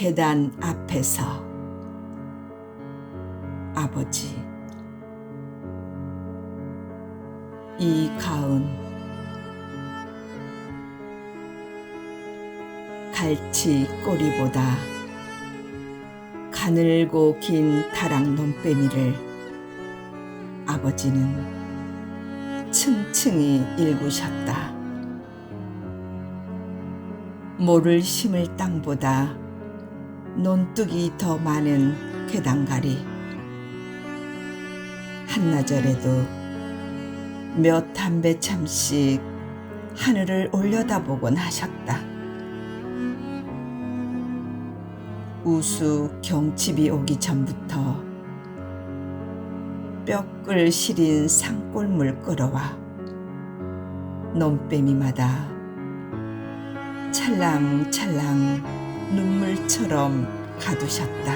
계단 앞에서 아버지 이 가은 갈치 꼬리보다 가늘고 긴 다락 논빼미를 아버지는 층층이 일구셨다. 모를 심을 땅보다 논뚝이 더 많은 계단가리. 한나절에도 몇 담배 참씩 하늘을 올려다보곤 하셨다. 우수 경칩이 오기 전부터 뼈끌 시린 산골물 끌어와 논빼미마다 찰랑찰랑 눈물처럼 가두셨다.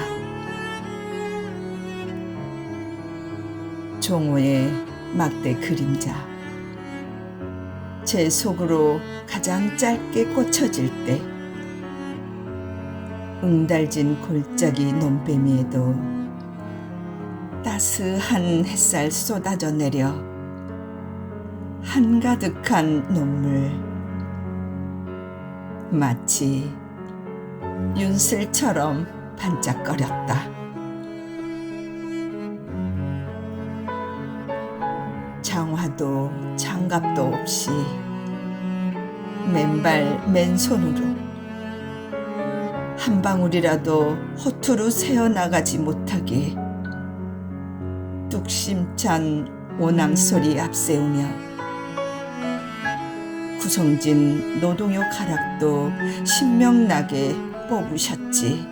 종호의 막대 그림자. 제 속으로 가장 짧게 꽂혀질 때 응달진 골짜기 논빼미에도 따스한 햇살 쏟아져 내려 한가득한 눈물 마치 윤슬처럼 반짝거렸다. 장화도 장갑도 없이 맨발 맨손으로 한 방울이라도 허투루 새어나가지 못하게 뚝심찬 오남 소리 앞세우며 구성진 노동요 가락도 신명나게 뽑으셨지.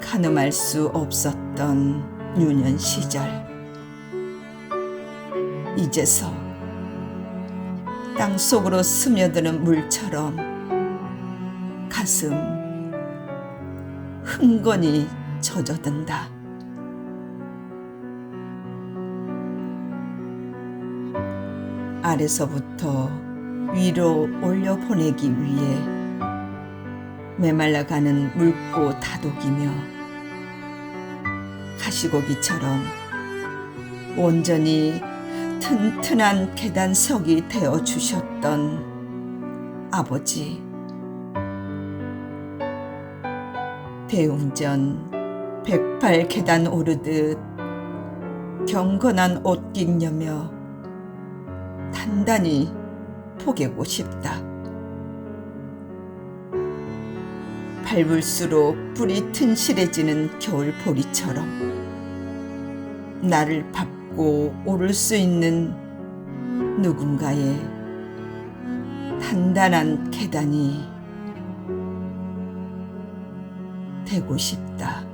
가늠할 수 없었던 유년 시절. 이제서 땅 속으로 스며드는 물처럼 가슴 흥건히 젖어든다. 아래서부터 위로 올려 보내기 위해 메말라가는 물고 다독이며 가시고기처럼 온전히 튼튼한 계단석이 되어 주셨던 아버지. 대웅전 108 계단 오르듯 경건한 옷 깃녀며 단단히 포개고 싶다. 밟을수록 뿔이 튼실해지는 겨울 보리처럼 나를 밟고 오를 수 있는 누군가의 단단한 계단이 되고 싶다.